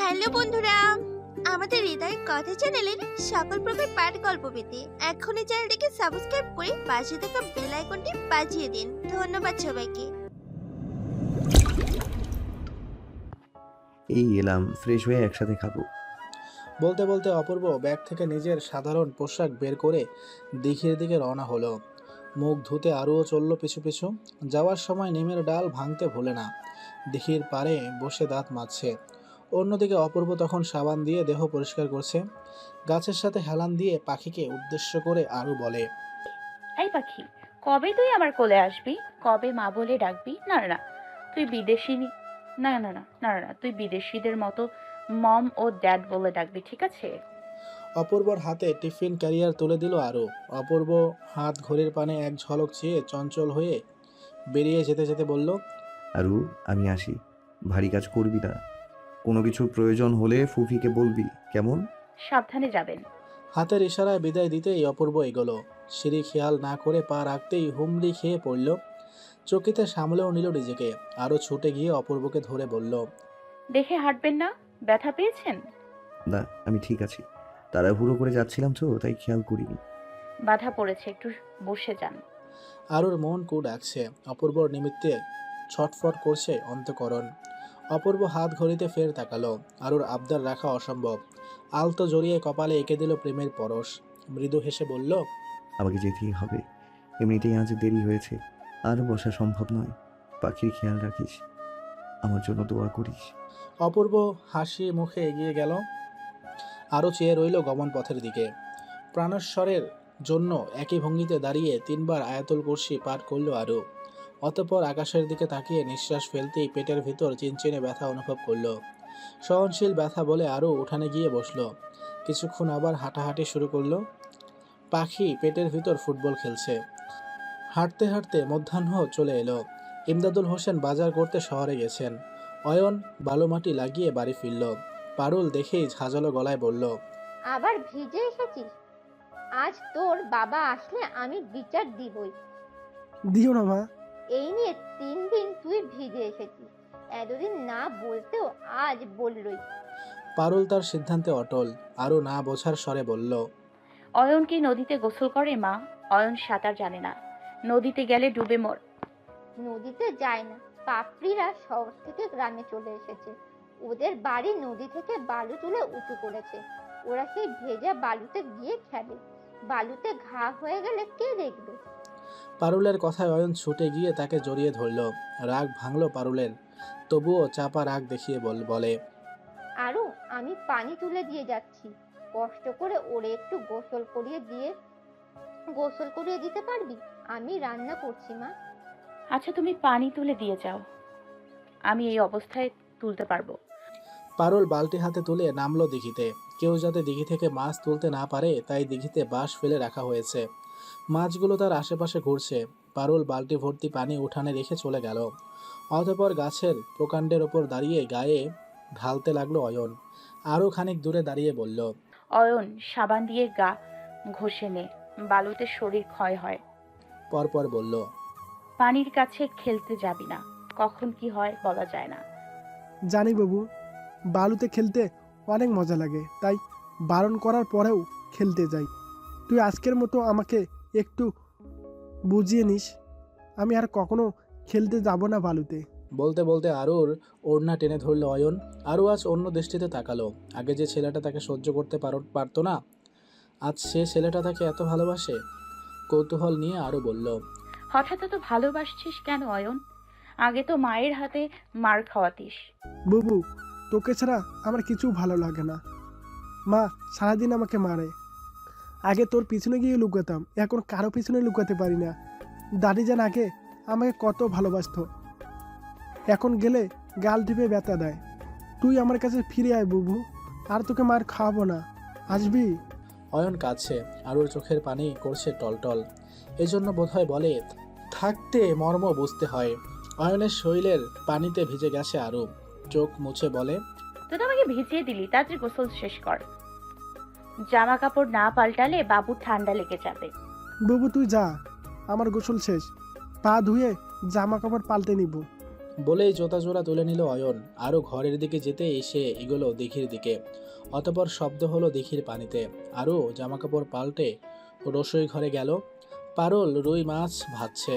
Hello বন্ধুরা আমাদের হৃদয় কথা চ্যানেলের সকল প্রকার পাঠ গল্প পেতে এখনই চ্যানেলটিকে সাবস্ক্রাইব করে পাশে থাকা বেল আইকনটি বাজিয়ে দিন। ধন্যবাদ সবাইকে। এই এলাম ফ্রেশ হয়ে একসাথে খাব। বলতে বলতে অপূর্ব ব্যাগ থেকে নিজের সাধারণ পোশাক বের করে দিঘির দিকে রওনা হলো। মুখ ধুতে আরও চলল পিছু পিছু। যাওয়ার সময় নিমের ডাল ভাঙতে ভুলে না। দিঘির পাড়ে বসে দাঁত মাজছে। অন্যদিকে অপূর্ব তখন সাবান দিয়ে দেহ পরিষ্কার করছে। গাছের সাথে হেলান দিয়ে পাখিকে উদ্দেশ্য করে আরও বলে এই পাখি কবে তুই আমার কোলে আসবি? কবে মা বলে ডাকবি? না না, তুই বিদেশি নি- না না না না না, না তুই বিদেশিদের মতো মম ও ড্যাড বলে ডাকবি ঠিক আছে? অপূর্বর হাতে টিফিন ক্যারিয়ার তুলে দিল আরও। অপূর্ব হাত ঘড়ির পানে এক ঝলক চেয়ে চঞ্চল হয়ে বেরিয়ে যেতে যেতে বলল আরু আমি আসি। ভারী কাজ করবি না। কোনো কিছুর প্রয়োজন হলে ফুফিকে বলবি কেমন? সাবধানে যাবেন। হাতের ইশারায় বিদায় দিতেই অপূর্ব এগোলো। সিঁড়ি খেয়াল না করে পা রাখতেই হুমড়ি খেয়ে পড়ল। চকিতে সামলেও নিল নিজেকে আরও ছুটে গিয়ে অপূর্বকে ধরে বলল দেখে হাঁটবেন না? ব্যথা পেয়েছেন? না আমি ঠিক আছি। তাড়াহুড়ো করে যাচ্ছিলাম তো তাই খেয়াল করিনি। বাধা পড়েছে একটু বসে যান। আরুর মন কু ডাকছে অপূর্বর নিমিত্তে ছটফট করছে অন্তকরণ। অপূর্ব হাত ঘড়িতে ফের তাকালো। আরুর আবদার রাখা অসম্ভব। আলতো জড়িয়ে কপালে এঁকে দিল প্রেমের পরশ। মৃদু হেসে বলল আমাকে যেতেই হবে। এমনিতেই আজ দেরি হয়েছে। আর বসা সম্ভব নয়। পাখির খেয়াল রাখিস। আমার জন্য দোয়া করিস। অপূর্ব হাসি মুখে এগিয়ে গেল। আরও চেয়ে রইল গমন পথের দিকে। প্রাণস্বরের জন্য একই ভঙ্গিতে দাঁড়িয়ে তিনবার আয়াতুল কুরসি পাঠ করল আরও অতঃপর আকাশের দিকে তাকিয়ে নিঃশ্বাস ফেলতেই পেটের ভিতর চিনচিনে ব্যথা অনুভব করল। সহনশীল ব্যথা বলে আরও উঠানে গিয়ে বসল। কিছুক্ষণ আবার হাঁটাহাঁটি শুরু করল। পাখি পেটের ভিতর ফুটবল খেলছে। হাঁটতে হাঁটতে মধ্যাহ্ন চলে এলো। ইমদাদুল হোসেন বাজার করতে শহরে গেছেন। অয়ন বালুমাটি লাগিয়ে বাড়ি ফিরল। পারুল দেখেই ঝাঁঝালো গলায় বলল আবার ভিজে এসেছিস? আজ তোর বাবা আসলে আমি বিচার দিবই। দিও না মা এই নিয়ে তিন দিন তুই ভিজে এসেছিস। এতদিন না বলতেও আজ বললই। পারুল তার সিদ্ধান্তে অটল আরও না বোঝার স্বরে বলল অয়ন কি নদীতে গোসল করে মা? অয়ন সাঁতার জানে না। নদীতে গেলে ডুবে মর। নদীতে যায় না। পাপড়িরা শহর থেকে গ্রামে চলে এসেছে। ওদের বাড়ি নদী থেকে বালু তুলে উঁচু করেছে। ওরা সেই ভেজা বালুতে গিয়ে খেলে। বালুতে ঘা হয়ে গেলে কে দেখবে? পারুলের কথায় অয়ন ছুটে গিয়ে তাকে জড়িয়ে ধরল। রাগ ভাঙল পারুলের। তবুও চাপা রাগ দেখিয়ে বল বলে আরও আমি পানি তুলে দিয়ে যাচ্ছি। কষ্ট করে ওরে একটু গোসল করিয়ে দিয়ে গোসল করিয়ে দিতে পারবি? আমি রান্না করছি মা। আচ্ছা তুমি পানি তুলে দিয়ে যাও। আমি এই অবস্থায় তুলতে পারব। পারুল বালতি হাতে তুলে নামলো দিঘিতে। কেউ যাতে দিঘি থেকে মাছ তুলতে না পারে তাই দিঘিতে বাঁশ ফেলে রাখা হয়েছে। মাছগুলো তার আশেপাশে ঘুরছে। পারুল বালতি ভর্তি পানি উঠানে রেখে চলে গেল। অতঃপর গাছের প্রকাণ্ডের ওপর দাঁড়িয়ে গায়ে ঢালতে লাগল অয়ন। আরও খানিক দূরে দাঁড়িয়ে বলল অয়ন সাবান দিয়ে গা ঘষে নে বালুতে শরীর ক্ষয় হয়। পরপর বলল পানির কাছে খেলতে যাবি না কখন কি হয় বলা যায় না। জানি বাবু বালুতে খেলতে অনেক মজা লাগে তাই বারণ করার পরেও খেলতে যাই। তুই আজকের মতো আমাকে একটু বুঝিয়ে নিস আমি আর কখনো খেলতে যাব না বালুতে। বলতে বলতে আরুর ওড়না টেনে ধরল অয়ন। আরও আজ অন্য দৃষ্টিতে তাকালো। আগে যে ছেলেটা তাকে সহ্য করতে পার- পারতো না আজ সে ছেলেটা তাকে এত ভালোবাসে? কৌতূহল নিয়ে আরও বলল হঠাৎ এত ভালোবাসছিস কেন অয়ন? আগে তো মায়ের হাতে মার খাওয়াতিস। বুবু তোকে ছাড়া আমার কিছু ভালো লাগে না। মা, সারাদিন আমাকে মারে। আগে তোর পিছনে গিয়ে লুকাতাম, এখন কারও পিছনে লুকাতে পারি না। দাদি যান আগে আমাকে কত ভালোবাসতো। এখন গেলে গাল টিপে ব্যথা দেয়। তুই আমার কাছে ফিরে আয় বুবু, আর তোকে মার খাওয়াবো না। আসবি? অয়ন কাঁদছে, আরুর চোখের পানি করছে টলটল। এজন্য বোধহয় বলে, থাকতে মর্ম বুঝতে হয়। অয়নের শরীরের পানিতে ভিজে গেছে আরু। চোখ মুছে বলে তুই তো আমাকে ভিজিয়ে দিলি তাড়াতাড়ি গোসল শেষ কর। জামা কাপড় না পাল্টালে বাবু ঠান্ডা লেগে যাবে। বুবু তুই যা আমার গোসল শেষ। পা ধুয়ে জামা কাপড় পাল্টে নিব। বলেই জোতা জোড়া তুলে নিল অয়ন। আরও ঘরের দিকে যেতে এসে এগুলো দিঘির দিকে। অতপর শব্দ হলো দিঘির পানিতে। আরও জামাকাপড় পাল্টে রসোই ঘরে গেল। পারল রুই মাছ ভাজছে।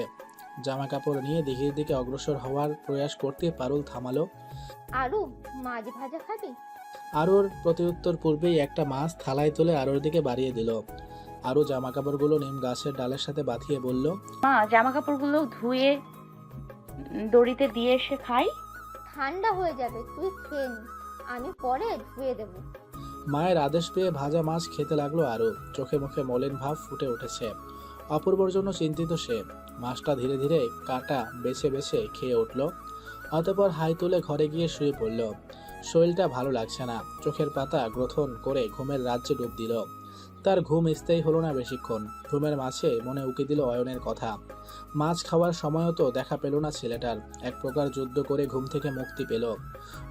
জামা কাপড় নিয়ে দিঘির দিকে অগ্রসর হওয়ার প্রয়াস করতে পারুল থামালো। আরু মাছ ভাজা খাবি? আরুর প্রতিউত্তর পূর্বেই একটা মাছ থালায় তুলে আরুর দিকে বাড়িয়ে দিল। আরও জামা কাপড়গুলো নিম গাছের ডালের সাথে বাঁধিয়ে বলল মা জামা কাপড়গুলো ধুয়ে দড়িতে দিয়ে এসে খাই। ঠান্ডা হয়ে যাবে তুই খেয়ে নি। আমি পরে ধুয়ে দেবো। মায়ের আদেশ পেয়ে ভাজা মাছ খেতে লাগল আরও চোখে মুখে মলিন ভাব ফুটে উঠেছে। অপূর্বর জন্য চিন্তিত সে। মাছটা ধীরে ধীরে কাটা বেছে বেছে খেয়ে উঠল। অতপর হাই তুলে ঘরে গিয়ে শুয়ে পড়ল। শরীরটা ভালো লাগছে না। চোখের পাতা গ্রথন করে ঘুমের রাজ্যে ডুব দিল। তার ঘুম স্থায়ী হলো না বেশিক্ষণ। ঘুমের মাঝে মনে উকি দিল অয়নের কথা। মাছ খাওয়ার সময়ও তো দেখা পেল না ছেলেটার। এক প্রকার যুদ্ধ করে ঘুম থেকে মুক্তি পেল।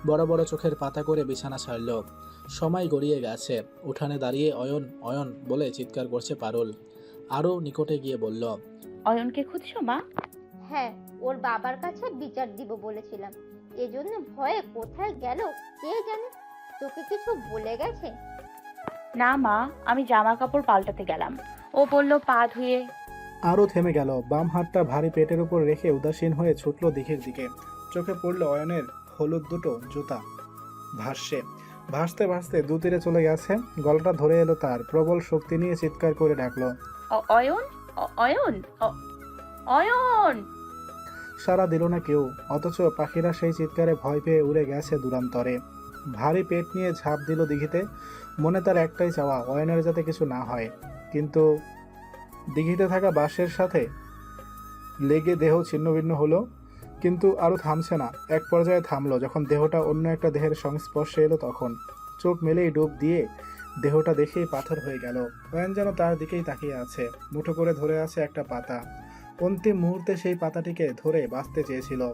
বড় বড় চোখের পাতা করে বিছানা ছাড়ল। সময় গড়িয়ে গেছে। উঠানে দাঁড়িয়ে অয়ন অয়ন বলে চিৎকার করছে পারুল। আরও নিকটে গিয়ে বলল অয়নকে খুঁজছো মা? হ্যাঁ ওর বাবার কাছে বিচার দিব বলেছিলাম। এজন্য ভয়ে কোথায় গেল কে জানে? তোকে কিছু বলে গেছে? না মা আমি জামা কাপড় পাল্টাতে গেলাম। ও বলল পা ধুয়ে। আরও থেমে গেল। বাম হাতটা ভারী পেটের উপর রেখে উদাসীন হয়ে ছুটল দিকের দিকে। চোখে পড়ল অয়নের হলুদ দুটো জুতা। ভাসছে। ভাসতে ভাসতে দু তীরে চলে গেছে। গলাটা ধরে এলো তার। প্রবল শক্তি নিয়ে চিৎকার করে ডাকলো। অয়ন? অয়ন? অয়ন! সারা দিল না কেউ, অথচ পাখিরা সেই চিৎকারে ভয় পেয়ে উড়ে গেছে দূরান্তরে। ভারী পেট নিয়ে ঝাঁপ দিল দিঘিতে, মনে তার একটাই চাওয়া, অয়নের যাতে কিছু না হয়। কিন্তু দিঘিতে থাকা বাঁশের সাথে লেগে দেহ ছিন্নভিন্ন হলো, কিন্তু আরও থামছে না। এক পর্যায়ে থামলো, যখন দেহটা অন্য একটা দেহের সংস্পর্শে এলো তখন। চোখ মেলেই ডুব দিয়ে দেহটা দেখেই পাথর হয়ে গেল। অয়ন যেন তার দিকেই তাকিয়ে আছে মুঠো করে ধরে আছে একটা পাতা। অন্তিম মুহূর্তে সেই পাতাটিকে ধরে বাঁচতে চেয়েছিল।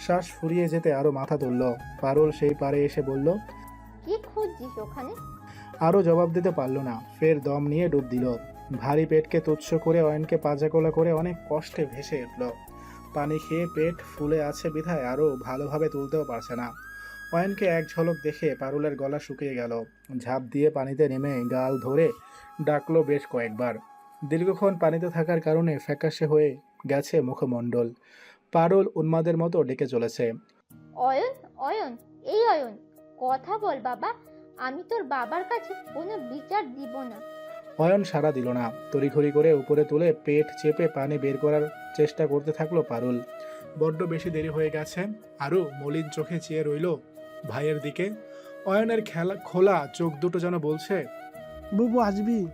শ্বাস ফুরিয়ে যেতে আরও মাথা তুলল। পারুল সেই পারে এসে বলল কি খুঁজছিস ওখানে? আরও জবাব দিতে পারল না। ফের দম নিয়ে ডুব দিল। ভারী পেটকে তুচ্ছ করে অয়নকে পাজাকোলা করে অনেক কষ্টে ভেসে উঠল। পানি খেয়ে পেট ফুলে আছে বিধায় আরও ভালোভাবে তুলতেও পারছে না। অয়নকে এক ঝলক দেখে পারুলের গলা শুকিয়ে গেল। ঝাঁপ দিয়ে পানিতে নেমে গাল ধরে ডাকলো বেশ কয়েকবার। দীর্ঘক্ষণ পানিতে থাকার কারণে ফ্যাকাশে হয়ে গেছে মুখমণ্ডল। পারুল উন্মাদের মতো ডেকে চলেছে। অয়ন অয়ন এই অয়ন কথা বল বাবা আমি তোর বাবার কাছে কোনো বিচার দিব না। অয়ন সাড়া দিল না। তড়িঘড়ি করে উপরে তুলে পেট চেপে পানি বের করার চেষ্টা করতে থাকল পারুল। বড্ড বেশি দেরি হয়ে গেছে। আরও মলিন চোখে চেয়ে রইল ভাইয়ের দিকে। অয়নের খেলা খোলা চোখ দুটো যেন বলছে বুবু আসবি?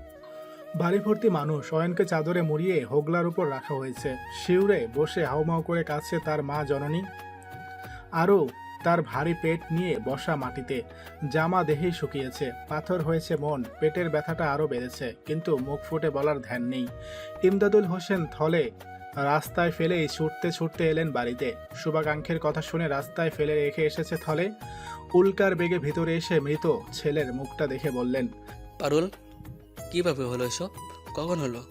বাড়ি ভর্তি মানুষ অয়নকে চাদরে মুড়িয়ে হোগলার উপর রাখা হয়েছে। শিউরে বসে হাউমাউ করে কাছে তার মা জননী। আরও তার ভারী পেট নিয়ে বসা মাটিতে জামা দেহেই শুকিয়েছে। পাথর হয়েছে মন পেটের ব্যথাটা আরও বেড়েছে কিন্তু মুখ ফুটে বলার ধ্যান নেই। ইমদাদুল হোসেন থলে রাস্তায় ফেলেই ছুটতে ছুটতে এলেন বাড়িতে। শুভাকাঙ্ক্ষের কথা শুনে রাস্তায় ফেলে রেখে এসেছে থলে। উল্কার বেগে ভিতরে এসে মৃত ছেলের মুখটা দেখে বললেন পারুল কীভাবে হলো এসব? কখন হলো?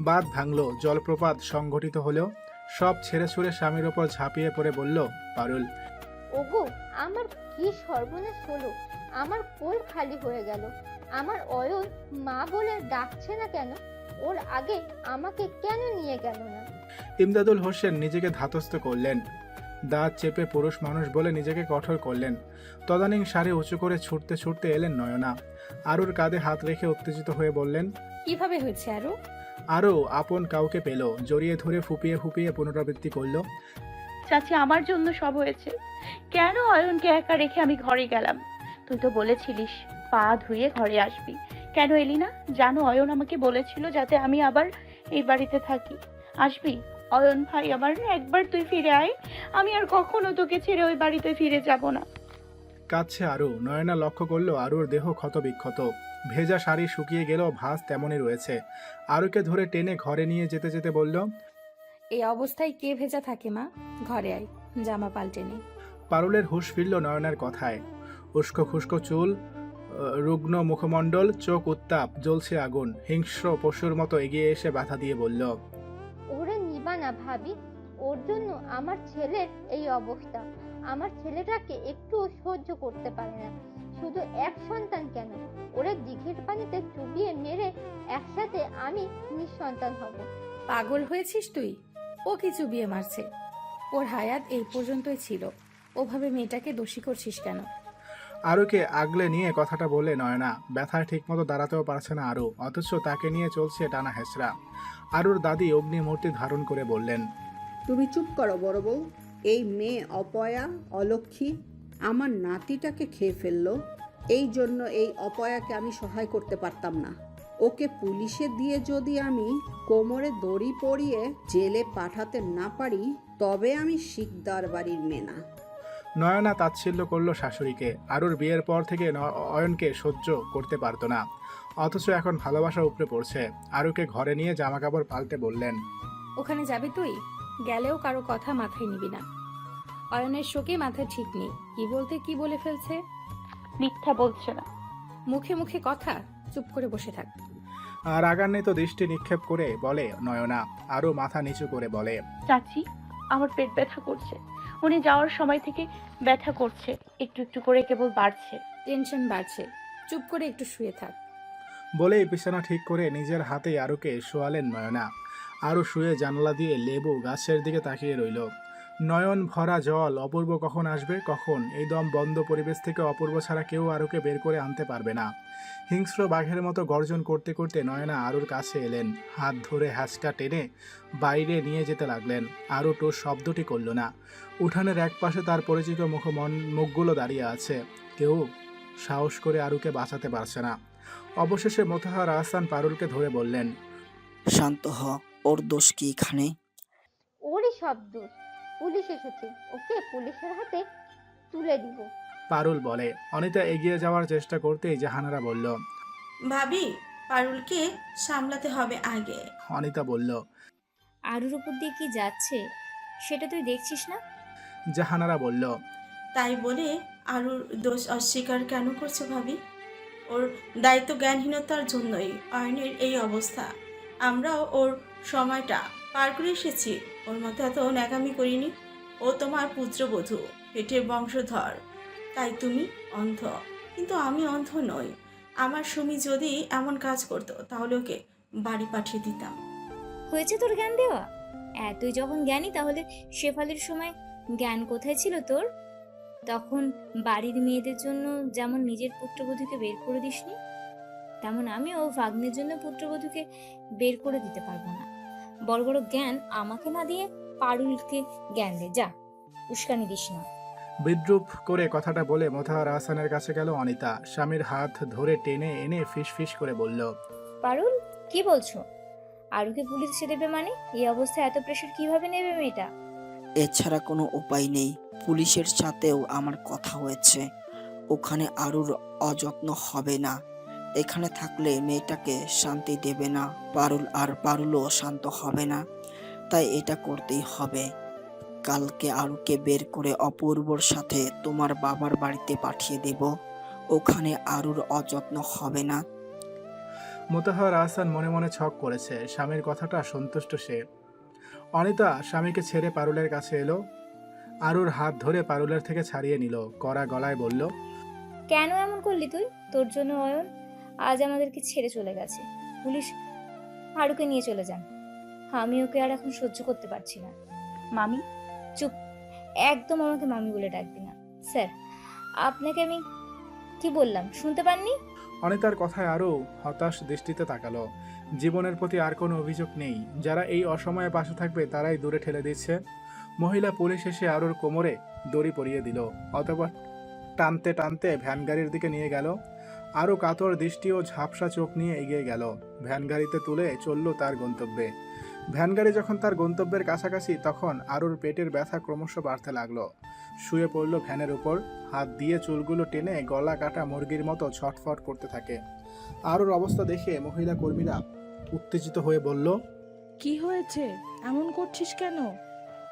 বাদ ভাঙলো জলপ্রপাত সংঘটিত হলেও সব ছেড়ে ছুড়ে স্বামীর ওপর ঝাঁপিয়ে পড়ে বলল পারুল। ওগো আমার কি সর্বনাশ হলো? আমার কোল খালি হয়ে গেল। আমার অয়ন মা বলে ডাকছে না কেন? ওর আগে আমাকে কেন নিয়ে গেল না? ইমদাদুল হোসেন নিজেকে ধাতস্থ করলেন। দাঁত চেপে পুরুষ মানুষ বলে নিজেকে কঠোর করলেন। তদানীং শাড়ি উঁচু করে ছুটতে ছুটতে এলেন নয়না। আরুর কাঁধে হাত রেখে উত্তেজিত হয়ে বললেন কীভাবে হয়েছে আরও? আরও আপন কাউকে পেল জড়িয়ে ধরে ফুপিয়ে ফুপিয়ে পুনরাবৃত্তি করল। চাচি আমার জন্য সব হয়েছে। কেন অয়নকে একা রেখে আমি ঘরে গেলাম? তুই তো বলেছিলিস পা ধুয়ে ঘরে আসবি। কেন এলি না জানো অয়ন আমাকে বলেছিল যাতে আমি আবার এই বাড়িতে থাকি। আসবি? অয়ন ভাই আমার একবার তুই ফিরে আয়। আমি আর কখনো তোকে ছেড়ে ওই বাড়িতে ফিরে যাব না। কাছে আরু নয়না লক্ষ্য করল আরুর দেহ ক্ষত বিক্ষত ভেজা শাড়ি শুকিয়ে গেলেও ভাঁজ তেমনই রয়েছে। আরুকে ধরে টেনে ঘরে নিয়ে যেতে যেতে বলল এই অবস্থায় কে ভেজা থাকে মা? ঘরে আয় জামা পাল্টে নে। পারুলের হুঁশ ফিরল নয়নার কথায়। উস্কো খুস্কো চুল রুগ্ন মুখমণ্ডল চোখ উত্তাপ জ্বলছে আগুন। হিংস্র পশুর মতো এগিয়ে এসে বাধা দিয়ে বলল না ভাবি। ওর জন্য আমার ছেলের এই অবস্থা। আমার ছেলেটাকে একটু সহ্য করতে পারে না। শুধু এক সন্তান কেন? ওরে দিঘির পানিতে চুবিয়ে মেরে একসাথে আমি নিঃসন্তান হব। পাগল হয়েছিস তুই? ও কিছু বিয়ে মারছে? ওর হায়াত এই পর্যন্তই ছিল। ওভাবে মেয়েটাকে দোষী করছিস কেন? আরুকে আগলে নিয়ে কথাটা বলে নয়না। ব্যথায় ঠিকমতো দাঁড়াতেও পারছে না আরু। অথচ তাকে নিয়ে চলছে টানা হেসরা আরুর দাদি অগ্নিমূর্তি ধারণ করে বললেন, তুমি চুপ করো বড় বউ। এই মেয়ে অপয়া, অলক্ষী, আমার নাতিটাকে খেয়ে ফেলল। এই জন্য এই অপয়াকে আমি সহায় করতে পারতাম না। ওকে পুলিশে দিয়ে যদি আমি কোমরে দড়ি পরিয়ে জেলে পাঠাতে না পারি, তবে আমি শিকদার বাড়ির মেয়ে না। নয়না তাচ্ছিল্য করল শাশুড়িকে। আরুর বিয়ের পর থেকে অয়নকে সহ্য করতে পারতো না। অথচ এখন ভালোবাসা উপরে পড়ছে। আরুকে ঘরে নিয়ে জামা কাপড় পাল্টে বললেন ওখানে যাবি তুই? গেলেও কারও কথা মাথায় নিবি না। অয়নের শোকে মাথায় ঠিক নেই। কি বলতে কি বলে ফেলছে? মিথ্যা বলছে না। মুখে মুখে কথা চুপ করে বসে থাক। আর রাগান্বিত দৃষ্টি নিক্ষেপ করে বলে নয়না। আরও মাথা নিচু করে বলে চাচি আমার পেট ব্যথা করছে। উনি যাওয়ার সময় থেকে ব্যথা করছে। একটু একটু করে কেবল বাড়ছে। টেনশন বাড়ছে। চুপ করে একটু শুয়ে থাক। বলেই বিছানা ঠিক করে নিজের হাতে আরুকে শোয়ালেন নয়না। আরও শুয়ে জানলা দিয়ে লেবু গাছের দিকে তাকিয়ে রইল। নয়ন ভরা জল অপূর্ব কখন আসবে কখন? এই দম বন্ধ পরিবেশ থেকে অপূর্ব ছাড়া কেউ আরুকে বের করে আনতে পারবে না। হিংস্র বাঘের মতো গর্জন করতে করতে নয়না আরুর কাছে এলেন। হাত ধরে হ্যাঁচকা টেনে বাইরে নিয়ে যেতে লাগলেন। আরও টোর শব্দটি করল না। উঠানের এক পাশে তার পরিচিত মুখ মন মুখগুলো দাঁড়িয়ে আছে। কেউ সাহস করে আরুকে বাঁচাতে পারছে না। অবশেষে মোতাহার আহসান পারুলকে ধরে বললেন শান্ত হ ওর দোষ কি এখানে? ওরই সব দোষ। পুলিশ এসেছে। ওকে পুলিশের হাতে তুলে দিব। পারুল বলে। অনিতা এগিয়ে যাওয়ার চেষ্টা করতেই জাহানারা বলল ভাবি পারুলকে সামলাতে হবে আগে। অনিতা বলল আরুর উপর দিয়ে কি যাচ্ছে? সেটা তুই দেখছিস না? জাহানারা বলল তাই বলে আরুর দোষ অস্বীকার কেন করছে ভাবি? ওর দায়িত্ব জ্ঞানহীনতার জন্যই অয়নের এই অবস্থা। আমরাও ওর সময়টা পার করে এসেছি। ওর মতো এত ন্যাকামি করিনি। ও তোমার পুত্রবধূ, পেটের বংশধর। তাই তুমি অন্ধ। কিন্তু আমি অন্ধ নই। আমার সুমি যদি এমন কাজ করতো, তাহলে ওকে বাড়ি পাঠিয়ে দিতাম। হয়েছে তোর জ্ঞান দেওয়া? এতই যখন জ্ঞানী, তাহলে শেফালির সময় জ্ঞান কোথায় ছিল তোর? তখন বাড়ির মেয়েদের জন্য যেমন নিজের পুত্রবধূকে বের করে দিসনি, তেমন আমিও ভাগ্নের জন্য পুত্রবধূকে বের করে দিতে পারব না। বড় বড় জ্ঞান আমাকে না দিয়ে পারুলকে জ্ঞান দে যা। উস্কানি দিস না। বিদ্রুপ করে কথাটা বলে মোতাহার আহসানের কাছে গেল অনিতা। স্বামীর হাত ধরে টেনে এনে ফিস ফিস করে বলল পারুল কি বলছো? আরুকে পুলিশে দেবে মানে? এই অবস্থায় এত প্রেশার কীভাবে নেবে মেয়েটা? এছাড়া কোনো উপায় নেই। পুলিশের সাথেও আমার কথা হয়েছে। ওখানে আরুর অযত্ন হবে না। এখানে থাকলে মেয়েটাকে শান্তি দেবে না পারুল আর পারুলও শান্ত হবে না। তাই এটা করতেই হবে। কালকে আরুকে বের করে অপূর্বর সাথে তোমার বাবার বাড়িতে পাঠিয়ে দেব। ওখানে আরুর অযত্ন হবে না। মোতাহার আহসান মনে মনে ছক করেছে। স্বামীর কথাটা সন্তুষ্ট সে। অনিতা স্বামীকে ছেড়ে পারুলের কাছে এলো। আরুর হাত ধরে পারুলের থেকে ছাড়িয়ে নিল। কড়া গলায় বলল কেন এমন করলি তুই? তোর জন্য অয়ন। আজ আমাদেরকে ছেড়ে চলে গেছে। পুলিশ আরুকে নিয়ে চলে যান। আমি ওকে আর এখন সহ্য করতে পারছি না। মামি, চুপ। একদম আমাকে মামি বলে ডাকবি না। স্যার, আপনাকে আমি কি বললাম? শুনতে পাননি? অনিতার কথায় আরও হতাশ দৃষ্টিতে তাকালো। জীবনের প্রতি আর কোনো অভিযোগ নেই। যারা এই অসময়ে পাশে থাকবে, তারাই দূরে ঠেলে দিচ্ছে। মহিলা পুলিশ এসে আরোর কোমরে দড়ি পরিয়ে দিল। অতপর টানতে টানতে ভ্যান গাড়ির দিকে নিয়ে গেল। আরও কাতর দৃষ্টি ও ঝাপসা চোখ নিয়ে এগিয়ে গেল। ভ্যান গাড়িতে তুলে চলল তার গন্তব্যে। ভ্যান গাড়ি যখন তার গন্তব্যের কাছাকাছি তখন আরুর পেটের ব্যথা ক্রমশ বাড়তে লাগল। শুয়ে পড়ল ভ্যানের উপর হাত দিয়ে চুলগুলো টেনে গলা কাটা মুরগির মতো ছটফট করতে থাকে। আরুর অবস্থা দেখে মহিলা কর্মীরা উত্তেজিত হয়ে বলল কি হয়েছে? এমন করছিস কেন?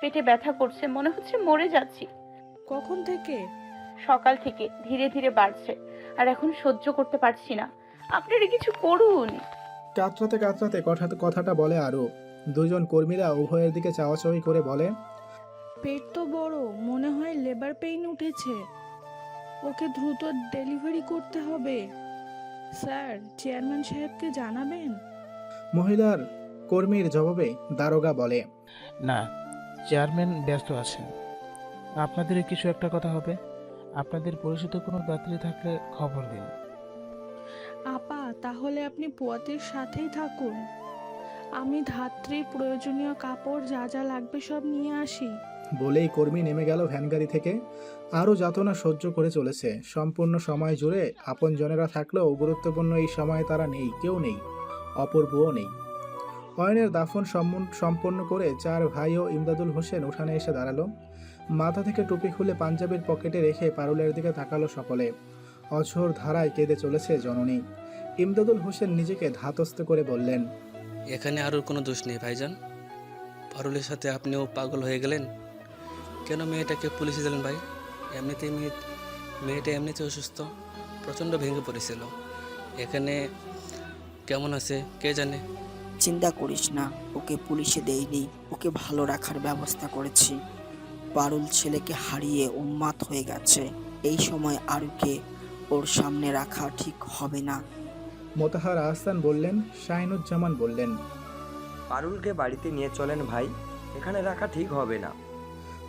পেটে ব্যথা করছে মনে হচ্ছে মরে যাচ্ছি। কখন থেকে? সকাল থেকে ধীরে ধীরে বাড়ছে। আর এখন সহ্য করতে পারছি না। আপনারা কিছু করুন। কাতরাতে কাতরাতে কথা কথাটা বলে আরও। দুজন কর্মীরা উভয়ের দিকে চাওয়াচাওয়ি করে বলে পেট তো বড় মনে হয় লেবার পেইন উঠেছে। ওকে দ্রুত ডেলিভারি করতে হবে। স্যার চেয়ারম্যান সাহেবকে জানাবেন? মহিলার কর্মীর জবাবে দারোগা বলে না চেয়ারম্যান ব্যস্ত আছেন। আপনাদের কিছু একটা কথা হবে? আপনাদের পরিচিত কোনো যাত্রী থাকলে খবর দিন। আপা তাহলে আপনি পুয়াতির সাথেই থাকুন। আমি ধাত্রী প্রয়োজনীয় কাপড় যা যা লাগবে সব নিয়ে আসি। বলেই কর্মী নেমে গেল ভ্যান গাড়ি থেকে। আরও যাতনা সহ্য করে চলেছে। সম্পূর্ণ সময় জুড়ে আপনজনেরা থাকলেও গুরুত্বপূর্ণ এই সময়ে তারা নেই কেউ নেই অপূর্বও নেই। অয়নের দাফন সম্পন্ন করে চার ভাই ও ইমদাদুল হোসেন উঠানে এসে দাঁড়াল। মাথা থেকে টুপি খুলে পাঞ্জাবির পকেটে রেখে পারুলের দিকে তাকালো সকলে। অঝোর ধারায় কেঁদে চলেছে জননী। ইমদাদুল হোসেন নিজেকে ধাতস্থ করে বললেন এখানে আরও কোনো দোষ নেই ভাইজান। পারুলের সাথে আপনিও পাগল হয়ে গেলেন। কেন মেয়েটাকে পুলিশে দিলেন ভাই? এমনিতেই মেয়ে মেয়েটা এমনিতে অসুস্থ। প্রচণ্ড ভেঙে পড়েছিল। এখানে কেমন আছে কে জানে? চিন্তা করিস না ওকে পুলিশে দেইনি। ওকে ভালো রাখার ব্যবস্থা করেছি। পারুল ছেলেকে হারিয়ে উন্মাদ হয়ে গেছে। এই সময় আরুকে ওর সামনে রাখা ঠিক হবে না। মোতাহার আহসান বললেন শাহিনুজ্জামান বললেন পারুলকে বাড়িতে নিয়ে চলেন ভাই এখানে রাখা ঠিক হবে না।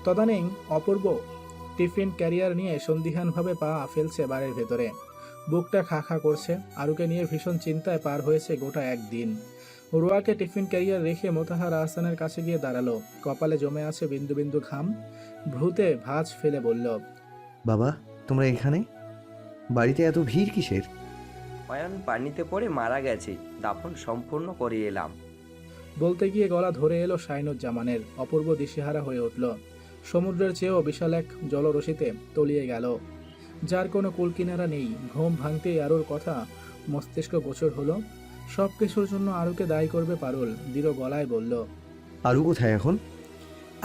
তদানীং অপূর্ব টিফিন ক্যারিয়ার নিয়ে সন্দিহানভাবে পা ফেলছে বাড়ির ভেতরে। বুকটা খা খা করছে আরুকে নিয়ে ভীষণ চিন্তায় পার হয়েছে গোটা একদিন। রোয়াকে টিফিন ক্যারিয়ার রেখে মোতাহার আহসানের কাছে গিয়ে দাঁড়াল। কপালে জমে আছে বিন্দু বিন্দু ঘাম। ভ্রুতে ভাঁজ ফেলে বলল বাবা তোমরা এখানে? বাড়িতে এত ভিড় কিসের? অয়ন পানিতে পড়ে মারা গেছে। দাফন সম্পূর্ণ করে এলাম। বলতে গিয়ে গলা ধরে এলো শাইনুজ্জামানের। অপূর্ব দিশেহারা হয়ে উঠল। সমুদ্রের চেয়েও বিশাল এক জলরশিতে তলিয়ে গেল। যার কোনো কুলকিনারা নেই। ঘুম ভাঙতেই আরোর কথা মস্তিষ্ক গোচর হলো। সব কিছুর জন্য আরুকে দায়ী করবে পারুল দৃঢ় গলায় বলল। আরু কোথায় এখন?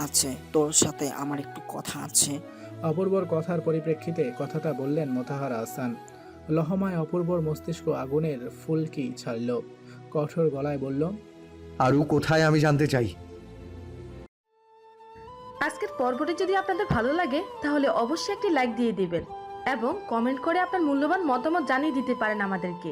আছে তোর সাথে আমার একটু কথা আছে। অপূর্বর কথার পরিপ্রেক্ষিতে কথাটা বললেন মোতাহার আহসান। লহমায় অপূর্বর মস্তিষ্ক আগুনের ফুলকি ছাড়ল। কঠোর গলায় বলল আরু কোথায় আমি জানতে চাই। আজকের পর্বটি যদি আপনাদের ভালো লাগে তাহলে অবশ্যই একটি লাইক দিয়ে দিবেন এবং কমেন্ট করে আপনার মূল্যবান মতামত জানিয়ে দিতে পারেন আমাদেরকে।